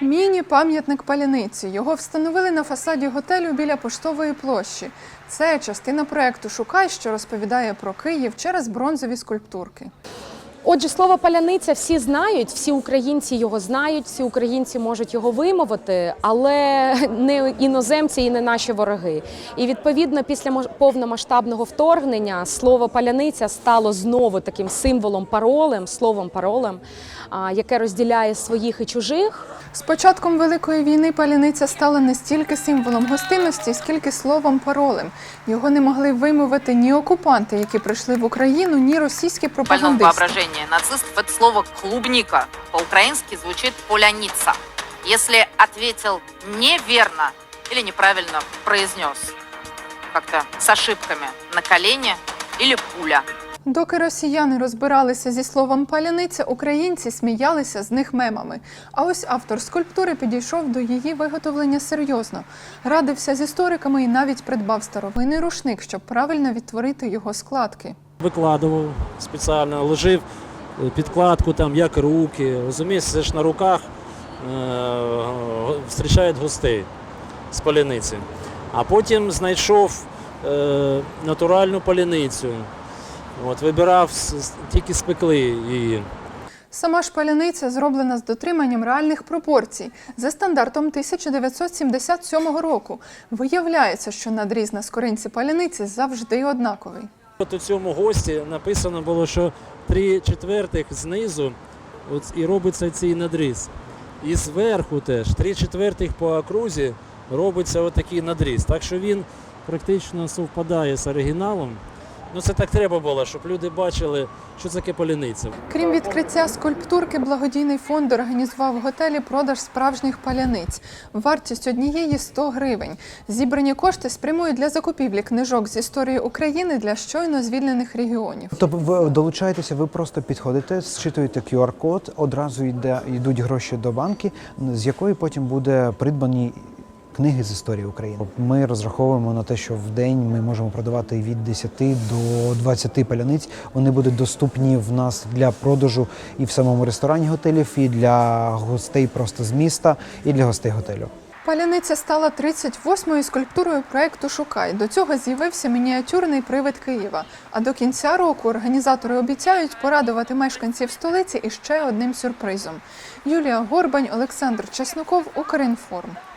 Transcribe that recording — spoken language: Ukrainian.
Міні-пам'ятник паляниці. Його встановили на фасаді готелю біля поштової площі. Це частина проекту Шукай, що розповідає про Київ через бронзові скульптурки. Отже, слово паляниця всі знають, всі українці його знають, всі українці можуть його вимовити, але не іноземці і не наші вороги. І відповідно, після повномасштабного вторгнення слово паляниця стало знову таким символом паролем, словом паролем, яке розділяє своїх і чужих. З початком Великої війни паляниця стала не стільки символом гостинності, скільки словом паролем. Його не могли вимовити ні окупанти, які прийшли в Україну, ні російські пропагандисти. Воображении нацистов это слово «клубника» по-украински звучит «поляница». Если ответил неверно или неправильно произнес, как-то с ошибками на колени или пуля. Доки росіяни розбиралися зі словом паляниця, українці сміялися з них мемами. А ось автор скульптури підійшов до її виготовлення серйозно, радився з істориками і навіть придбав старовинний рушник, щоб правильно відтворити його складки. Викладував спеціально, ложив е, підкладку, там, як руки. Розумієш, це ж на руках е, зустрічають гостей з поляниці. А потім знайшов е, натуральну поляницю. От, вибирав, тільки спекли її. Сама ж паляниця зроблена з дотриманням реальних пропорцій за стандартом 1977 року. Виявляється, що надріз на скоринці паляниці завжди однаковий. От у цьому гості написано було, що три четвертих знизу от, і робиться цей надріз. І зверху теж три четвертих по окрузі робиться отакий надріз. Так що він практично совпадає з оригіналом. Ну це так треба було, щоб люди бачили, що це таке поляниця. Крім відкриття скульптурки, благодійний фонд організував в готелі продаж справжніх паляниць. Вартість однієї 100 гривень. Зібрані кошти спрямують для закупівлі книжок з історії України для щойно звільнених регіонів. Тобто ви долучаєтеся, ви просто підходите, зчитуєте QR-код, одразу йде, йдуть гроші до банки, з якої потім буде придбані книги з історії України. Ми розраховуємо на те, що в день ми можемо продавати від 10 до 20 паляниць. Вони будуть доступні в нас для продажу і в самому ресторані готелів, і для гостей просто з міста, і для гостей готелю. Паляниця стала 38-ю скульптурою проекту Шукай. До цього з'явився мініатюрний привид Києва. А до кінця року організатори обіцяють порадувати мешканців столиці іще одним сюрпризом. Юлія Горбань, Олександр Чесноков, Укрінформ.